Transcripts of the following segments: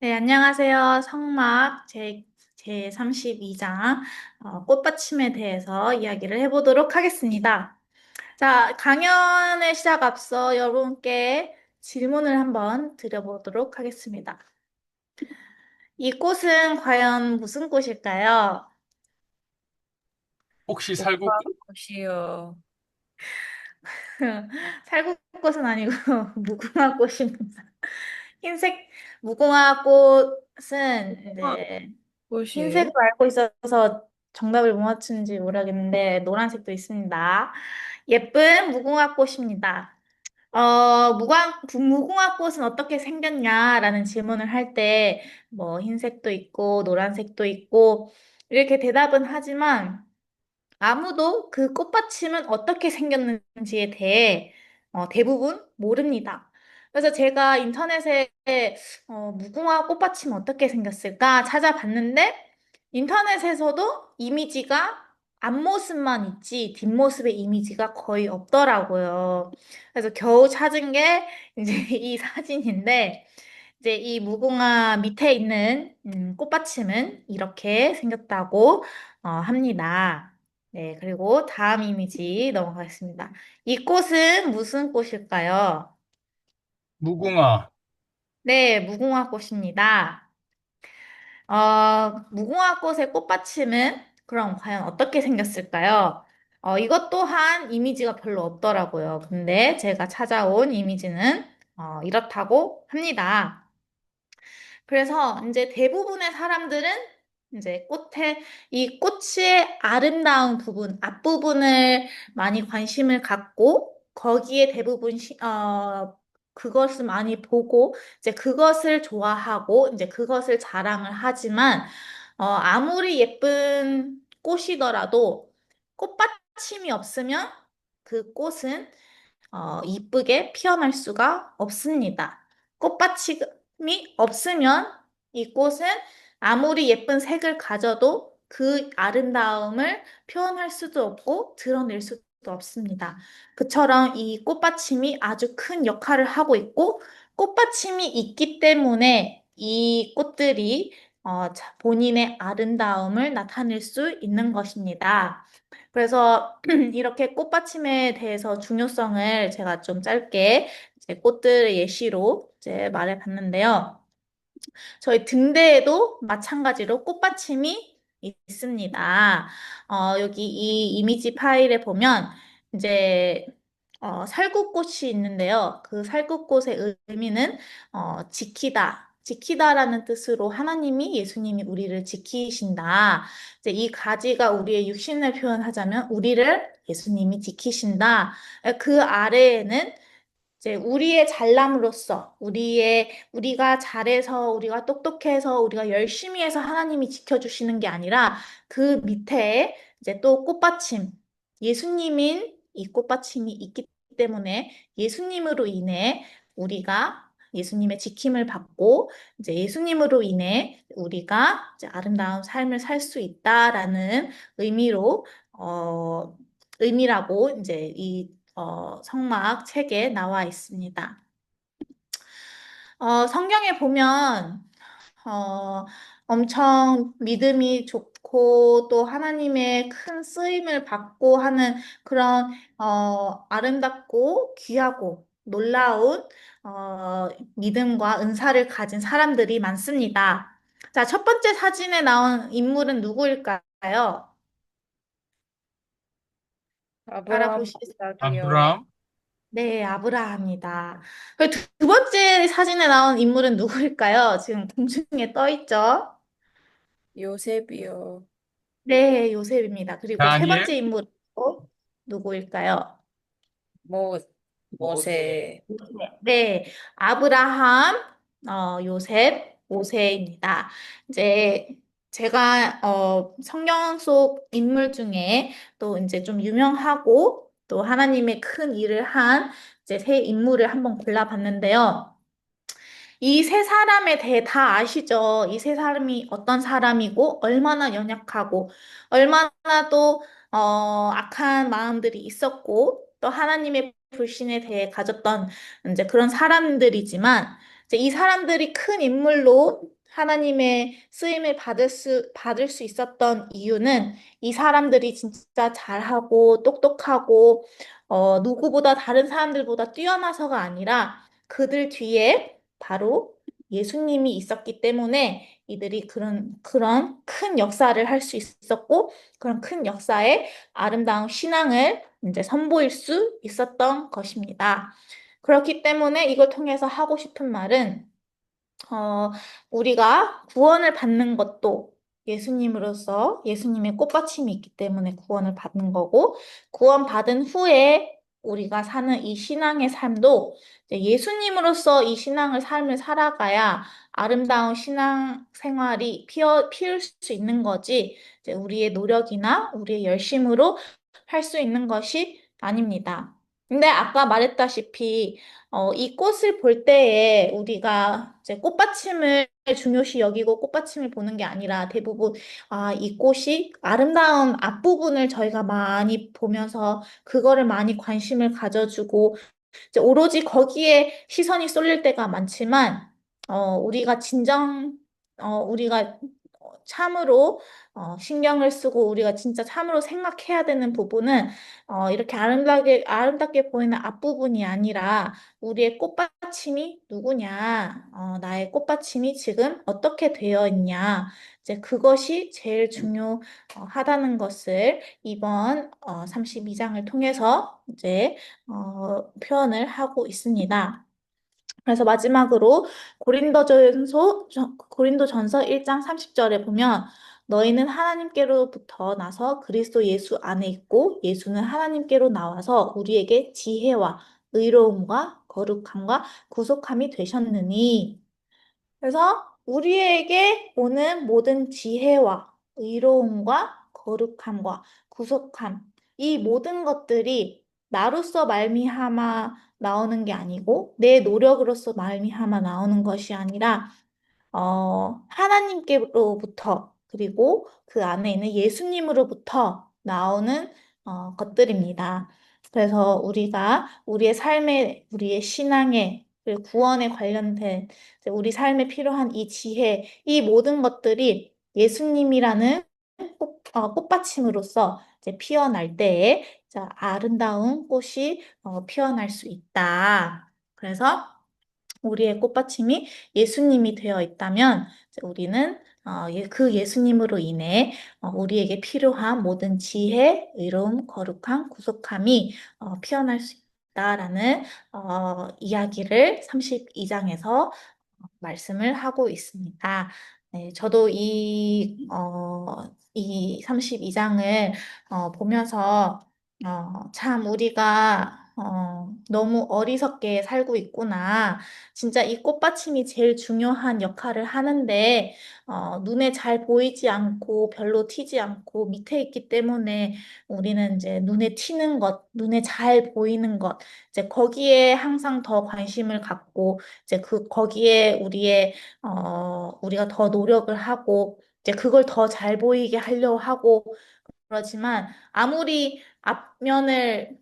네, 안녕하세요. 성막 제, 제 32장 어, 꽃받침에 대해서 이야기를 해보도록 하겠습니다. 자, 강연의 시작 앞서 여러분께 질문을 한번 드려보도록 하겠습니다. 이 꽃은 과연 무슨 꽃일까요? 혹시 살구 무궁화 꽃이요. 살구꽃은 아니고 무궁화 꽃입니다. 흰색 무궁화 꽃은 네, 꽃이에요? 흰색으로 알고 있어서 정답을 못 맞추는지 모르겠는데 노란색도 있습니다. 예쁜 무궁화 꽃입니다. 어, 무궁화, 무궁화 꽃은 어떻게 생겼냐라는 질문을 할 때, 뭐, 흰색도 있고, 노란색도 있고, 이렇게 대답은 하지만, 아무도 그 꽃받침은 어떻게 생겼는지에 대해 어, 대부분 모릅니다. 그래서 제가 인터넷에 어, 무궁화 꽃받침 어떻게 생겼을까 찾아봤는데 인터넷에서도 이미지가 앞모습만 있지 뒷모습의 이미지가 거의 없더라고요. 그래서 겨우 찾은 게 이제 이 사진인데 이제 이 무궁화 밑에 있는 음, 꽃받침은 이렇게 생겼다고 어, 합니다. 네, 그리고 다음 이미지 넘어가겠습니다. 이 꽃은 무슨 꽃일까요? 무궁화 네, 무궁화 꽃입니다. 어, 무궁화 꽃의 꽃받침은 그럼 과연 어떻게 생겼을까요? 어, 이것 또한 이미지가 별로 없더라고요. 근데 제가 찾아온 이미지는 어, 이렇다고 합니다. 그래서 이제 대부분의 사람들은 이제 꽃에, 이 꽃의 아름다운 부분, 앞부분을 많이 관심을 갖고, 거기에 대부분, 시, 어, 그것을 많이 보고, 이제 그것을 좋아하고, 이제 그것을 자랑을 하지만, 어, 아무리 예쁜 꽃이더라도 꽃받침이 없으면 그 꽃은 어, 이쁘게 피어날 수가 없습니다. 꽃받침이 없으면 이 꽃은 아무리 예쁜 색을 가져도 그 아름다움을 표현할 수도 없고 드러낼 수도 없습니다. 그처럼 이 꽃받침이 아주 큰 역할을 하고 있고 꽃받침이 있기 때문에 이 꽃들이 어, 자- 본인의 아름다움을 나타낼 수 있는 것입니다. 그래서 이렇게 꽃받침에 대해서 중요성을 제가 좀 짧게 이제 꽃들의 예시로 이제 말해봤는데요. 저희 등대에도 마찬가지로 꽃받침이 있습니다. 어, 여기 이 이미지 파일에 보면 이제 어, 살구꽃이 있는데요. 그 살구꽃의 의미는 어, 지키다. 지키다라는 뜻으로 하나님이 예수님이 우리를 지키신다. 이제 이 가지가 우리의 육신을 표현하자면 우리를 예수님이 지키신다. 그 아래에는 이제 우리의 잘남으로써 우리의 우리가 잘해서 우리가 똑똑해서 우리가 열심히 해서 하나님이 지켜주시는 게 아니라 그 밑에 이제 또 꽃받침 예수님인 이 꽃받침이 있기 때문에 예수님으로 인해 우리가 예수님의 지킴을 받고 이제 예수님으로 인해 우리가 이제 아름다운 삶을 살 수 있다라는 의미로 어 의미라고 이제 이 어, 성막 책에 나와 있습니다. 어, 성경에 보면 어, 엄청 믿음이 좋고 또 하나님의 큰 쓰임을 받고 하는 그런 어, 아름답고 귀하고 놀라운 어, 믿음과 은사를 가진 사람들이 많습니다. 자, 첫 번째 사진에 나온 인물은 누구일까요? 아브라함 알아보시겠어요? 아브람 네, 아브라함이다. 그 두, 두 번째 사진에 나온 인물은 누구일까요? 지금 공중에 떠 있죠? 요셉이요. 네, 요셉입니다. 그리고 세 다니엘 번째 인물은 또 누구일까요? 모 모세. 네, 아브라함, 어, 요셉, 모세입니다. 이제 제가 어, 성경 속 인물 중에 또 이제 좀 유명하고 또 하나님의 큰 일을 한 이제 세 인물을 한번 골라봤는데요. 이 세 사람에 대해 다 아시죠? 이 세 사람이 어떤 사람이고, 얼마나 연약하고, 얼마나 또, 어, 악한 마음들이 있었고, 또 하나님의 불신에 대해 가졌던 이제 그런 사람들이지만, 이제 이 사람들이 큰 인물로 하나님의 쓰임을 받을 수, 받을 수 있었던 이유는 이 사람들이 진짜 잘하고 똑똑하고 어, 누구보다 다른 사람들보다 뛰어나서가 아니라 그들 뒤에 바로 예수님이 있었기 때문에 이들이 그런, 그런 큰 역사를 할 수 있었고, 그런 큰 역사에 아름다운 신앙을 이제 선보일 수 있었던 것입니다. 그렇기 때문에 이걸 통해서 하고 싶은 말은, 어, 우리가 구원을 받는 것도 예수님으로서 예수님의 꽃받침이 있기 때문에 구원을 받는 거고, 구원받은 후에 우리가 사는 이 신앙의 삶도 예수님으로서 이 신앙을 삶을 살아가야 아름다운 신앙 생활이 피어, 피울 수 있는 거지, 우리의 노력이나 우리의 열심으로 할 수 있는 것이 아닙니다. 근데 아까 말했다시피 어, 이 꽃을 볼 때에 우리가 이제 꽃받침을 중요시 여기고 꽃받침을 보는 게 아니라 대부분 아, 이 꽃이 아름다운 앞부분을 저희가 많이 보면서 그거를 많이 관심을 가져주고 이제 오로지 거기에 시선이 쏠릴 때가 많지만 어, 우리가 진정 어, 우리가 참으로 어, 신경을 쓰고 우리가 진짜 참으로 생각해야 되는 부분은 어, 이렇게 아름답게 아름답게 보이는 앞부분이 아니라 우리의 꽃받침이 누구냐, 어, 나의 꽃받침이 지금 어떻게 되어 있냐, 이제 그것이 제일 중요하다는 것을 이번 어, 32장을 통해서 이제 어, 표현을 하고 있습니다. 그래서 마지막으로 고린도전서 고린도전서 1장 30절에 보면 너희는 하나님께로부터 나서 그리스도 예수 안에 있고 예수는 하나님께로 나와서 우리에게 지혜와 의로움과 거룩함과 구속함이 되셨느니. 그래서 우리에게 오는 모든 지혜와 의로움과 거룩함과 구속함, 이 모든 것들이 나로서 말미암아 나오는 게 아니고 내 노력으로서 말미암아 나오는 것이 아니라 어, 하나님께로부터 그리고 그 안에 있는 예수님으로부터 나오는 어, 것들입니다. 그래서 우리가 우리의 삶에, 우리의 신앙에, 그리고 구원에 관련된 이제 우리 삶에 필요한 이 지혜, 이 모든 것들이 예수님이라는 꽃, 어, 꽃받침으로서 이제 피어날 때에 자, 아름다운 꽃이 어, 피어날 수 있다. 그래서 우리의 꽃받침이 예수님이 되어 있다면 이제 우리는 그 예수님으로 인해 어, 우리에게 필요한 모든 지혜, 의로움, 거룩함, 구속함이 어, 피어날 수 있다라는 어, 이야기를 32장에서 말씀을 하고 있습니다. 네, 저도 이, 어, 이 32장을 어, 보면서 어, 참 우리가 어, 너무 어리석게 살고 있구나. 진짜 이 꽃받침이 제일 중요한 역할을 하는데 어, 눈에 잘 보이지 않고 별로 튀지 않고 밑에 있기 때문에 우리는 이제 눈에 튀는 것, 눈에 잘 보이는 것, 이제 거기에 항상 더 관심을 갖고 이제 그 거기에 우리의 어 우리가 더 노력을 하고 이제 그걸 더 잘 보이게 하려고 하고 그러지만 아무리 앞면을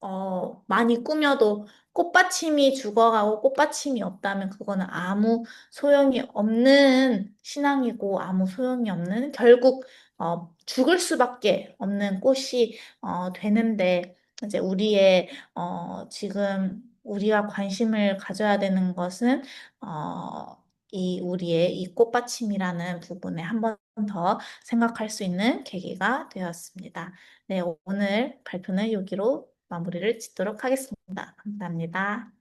어, 많이 꾸며도 꽃받침이 죽어가고 꽃받침이 없다면 그거는 아무 소용이 없는 신앙이고 아무 소용이 없는 결국 어, 죽을 수밖에 없는 꽃이 어, 되는데 이제 우리의 어, 지금 우리가 관심을 가져야 되는 것은 어, 이 우리의 이 꽃받침이라는 부분에 한 번 더 생각할 수 있는 계기가 되었습니다. 네, 오늘 발표는 여기로 마무리를 짓도록 하겠습니다. 감사합니다.